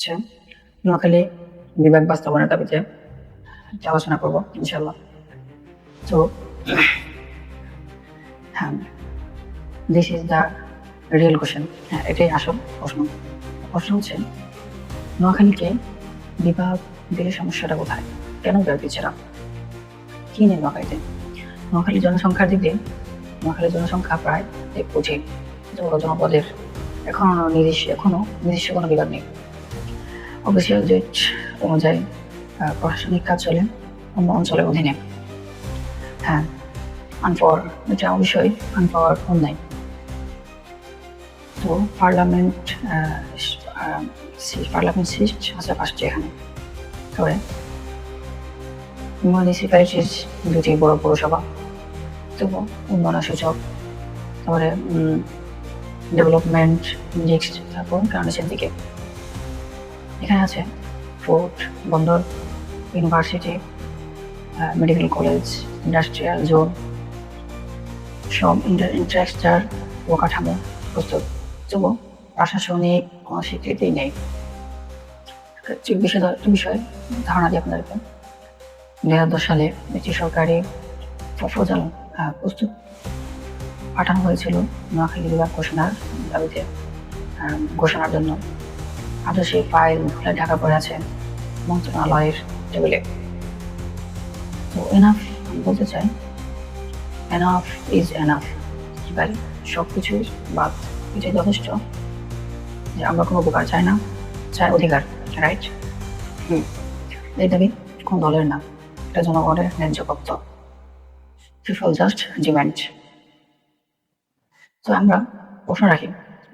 আচ্ছা নোয়াখালী বিভাগ বাস্তবায়নের দাবিতে আলোচনা করব ইনশাল্লাহ তো হ্যাঁ this is the real question হ্যাঁ এটাই আসল প্রশ্ন। প্রশ্ন হচ্ছে, নোয়াখালীকে বিভাগ দিলে সমস্যাটা কোথায়? কেন দিচ্ছে না কি নেই নোয়াখালীতে? নোয়াখালীর জনসংখ্যার দিক দিয়ে নোয়াখালীর জনসংখ্যা প্রায় এক কোটি জনপদের এখনও নির্দিষ্ট এখনও নির্দিষ্ট কোনো বিভাগ নেই। অফিসিয়াল জেট অনুযায়ী প্রশাসনিক কাজ চলে অন্য অঞ্চলের অধীনে। হ্যাঁ আনপাওয়ার এটা অবশ্যই আনপাওয়ার অন্যায় তো পার্লামেন্ট পার্লামেন্ট সিট আছে পাঁচটি এখানে। তবে মিউনিসিপ্যালিটির দুটি বড় পৌরসভা, তবু উন্নয়ন সূচক, তারপরে ডেভেলপমেন্ট ইন্ডেক্স তারপর কারণের দিকে। এখানে আছে ফোর্ট, বন্দর, university medical college, industrial zone, সব ইন্টারস্ট্রাকচার অবকাঠামো প্রস্তুত। তবু প্রশাসনিক কোনো স্বীকৃতি নেই। বিষয় বিষয়, ধারণা দিই আপনাদেরকে। দুই হাজার দশ সালে একটি সরকারি প্রপোজাল প্রস্তুত পাঠানো হয়েছিল নোয়াখালী বিভাগ ঘোষণার দাবিতে ঘোষণার জন্য। আজও সেই ফাইল খুলে ঢাকা পড়ে আছে মন্ত্রণালয়ের টেবিলে তো এনাফ আমি বলতে চাই এনাফ ইজ এনাফ পারি সব কিছুর বাদ, এটাই যথেষ্ট যে আমরা কোনো উপকার চাই না, চাই অধিকার রাইট হুম। এই দাবি কোন দলের না, এটা জনগণের ন্যায্য প্রাপ্ত পিপল জাস্ট ডিম্যান্ড তো আমরা প্রশ্ন রাখি,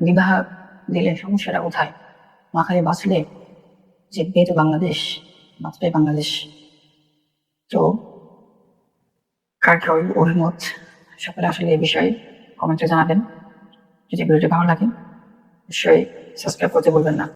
বিবাহ দিলে সমস্যাটা কোথায়? মাখালি বাঁচলে যে বেদ বাংলাদেশ বাঁচবে বাংলাদেশ। তো কার কার অভিমত সকলে আসলে এই বিষয়ে কমেন্টে জানাবেন। যদি ভিডিওটি ভালো লাগে নিশ্চয়ই সাবস্ক্রাইব করতে বলবেন না।